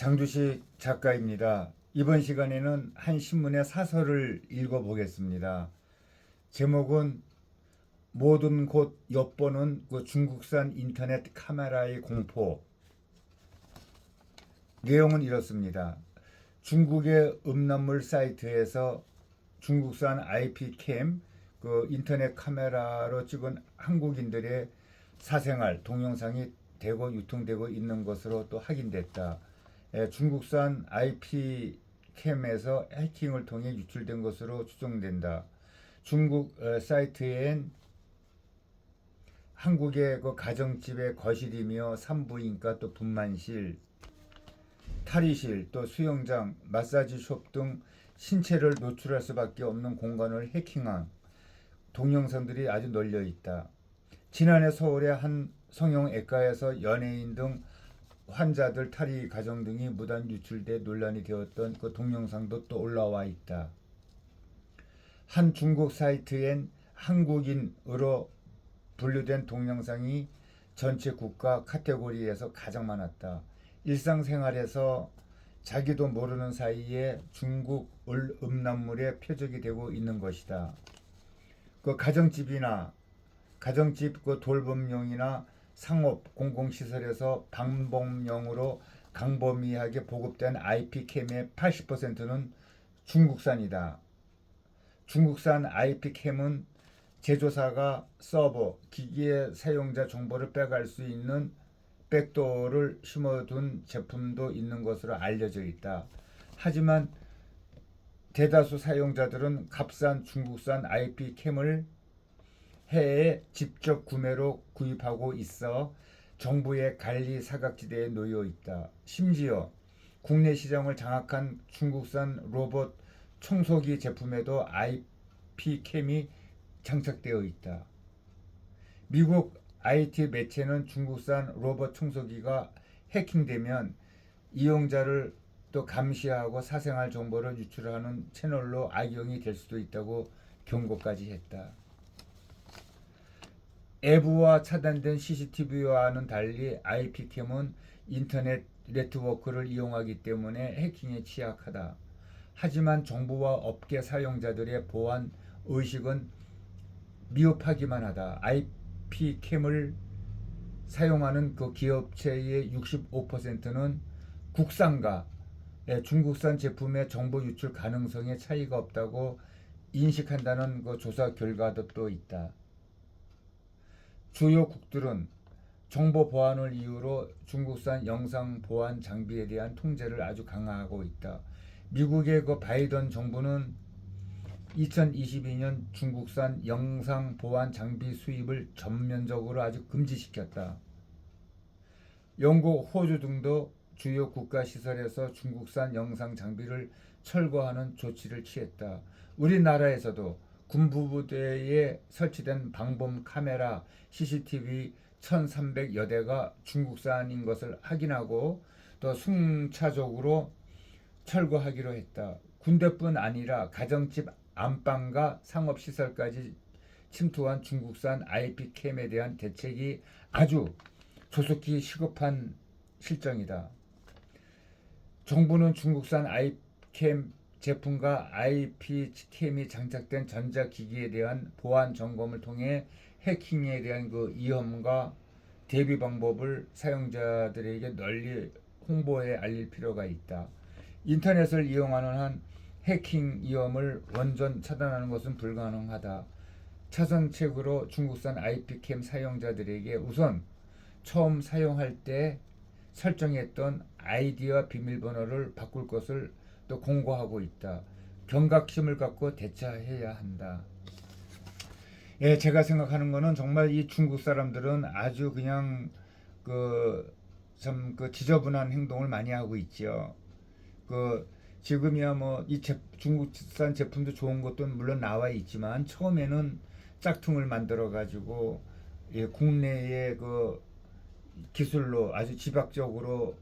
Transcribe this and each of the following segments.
장두식 작가입니다. 이번 시간에는 한 신문의 사설을 읽어보겠습니다. 제목은 모든 곳 엿보는 그 중국산 인터넷 카메라의 공포. 내용은 이렇습니다. 중국의 음란물 사이트에서 중국산 IP캠 그 인터넷 카메라로 찍은 한국인들의 사생활 동영상이 되고 유통되고 있는 것으로 또 확인됐다. 예, 중국산 IP 캠에서 해킹을 통해 유출된 것으로 추정된다. 중국 어, 사이트엔 한국의 그 가정집의 거실이며 산부인과 또 분만실, 탈의실, 또 수영장, 마사지숍 등 신체를 노출할 수밖에 없는 공간을 해킹한 동영상들이 아주 널려 있다. 지난해 서울의 한 성형외과에서 연예인 등 환자들 탈의 가정 등이 무단 유출돼 논란이 되었던 그 동영상도 또 올라와 있다. 한 중국 사이트엔 한국인으로 분류된 동영상이 전체 국가 카테고리에서 가장 많았다. 일상생활에서 자기도 모르는 사이에 중국 을 음란물의 표적이 되고 있는 것이다. 그 가정집이나 가정집 그 돌봄용이나 상업 공공시설에서 방범용으로 강범위하게 보급된 IP캠의 80%는 중국산이다. 중국산 IP캠은 제조사가 서버, 기기의 사용자 정보를 빼갈 수 있는 백도어를 심어둔 제품도 있는 것으로 알려져 있다. 하지만 대다수 사용자들은 값싼 중국산 IP캠을 해외에 직접 구매로 구입하고 있어 정부의 관리 사각지대에 놓여 있다. 심지어 국내 시장을 장악한 중국산 로봇 청소기 제품에도 IP캠이 장착되어 있다. 미국 IT 매체는 중국산 로봇 청소기가 해킹되면 이용자를 또 감시하고 사생활 정보를 유출하는 채널로 악용이 될 수도 있다고 경고까지 했다. 앱와 차단된 CCTV와는 달리 IP캠은 인터넷 네트워크를 이용하기 때문에 해킹에 취약하다. 하지만 정부와 업계 사용자들의 보안 의식은 미흡하기만 하다. IP캠을 사용하는 그 기업체의 65%는 국산과 중국산 제품의 정보 유출 가능성에 차이가 없다고 인식한다는 그 조사 결과도 또 있다. 주요 국들은 정보 보안을 이유로 중국산 영상 보안 장비에 대한 통제를 아주 강화하고 있다. 미국의 그 바이든 정부는 2022년 중국산 영상 보안 장비 수입을 전면적으로 아주 금지시켰다. 영국, 호주 등도 주요 국가 시설에서 중국산 영상 장비를 철거하는 조치를 취했다. 우리나라에서도 군부부대에 설치된 방범 카메라 CCTV 1,300여 대가 중국산인 것을 확인하고 또 순차적으로 철거하기로 했다. 군대뿐 아니라 가정집 안방과 상업시설까지 침투한 중국산 IP캠에 대한 대책이 아주 조속히 시급한 실정이다. 정부는 중국산 IP캠 제품과 IP캠이 장착된 전자기기에 대한 보안 점검을 통해 해킹에 대한 그 위험과 대비 방법을 사용자들에게 널리 홍보해 알릴 필요가 있다. 인터넷을 이용하는 한 해킹 위험을 원전 차단하는 것은 불가능하다. 차선책으로 중국산 IP캠 사용자들에게 우선 처음 사용할 때 설정했던 아이디와 비밀번호를 바꿀 것을 또 공고하고 있다. 경각심을 갖고 대처해야 한다. 예, 제가 생각하는 거는 정말 이 중국 사람들은 아주 그냥 그 참그 지저분한 행동을 많이 하고 있죠. 그 지금이야 뭐 이 중국산 제품도 좋은 것도 물론 나와 있지만 처음에는 짝퉁을 만들어 가지고 예, 국내의 그 기술로 아주 지박적으로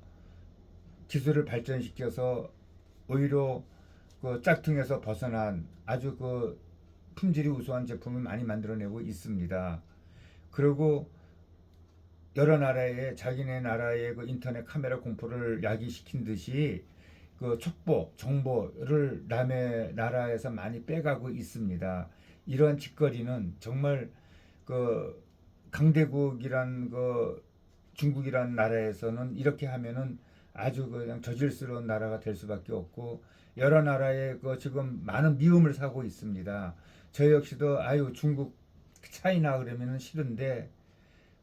기술을 발전시켜서 오히려 그 짝퉁에서 벗어난 아주 그 품질이 우수한 제품을 많이 만들어내고 있습니다. 그리고 여러 나라에 자기네 나라의 그 인터넷 카메라 공포를 야기시킨 듯이 그 촉보 정보를 남의 나라에서 많이 빼가고 있습니다. 이러한 짓거리는 정말 그 강대국이란 그 중국이란 나라에서는 이렇게 하면은 아주 그냥 저질스러운 나라가 될 수밖에 없고 여러 나라에 그 지금 많은 미움을 사고 있습니다. 저 역시도 아유 중국 차이나 그러면은 싫은데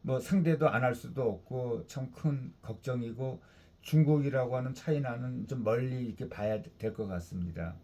뭐 상대도 안 할 수도 없고 참 큰 걱정이고 중국이라고 하는 차이나는 좀 멀리 이렇게 봐야 될 것 같습니다.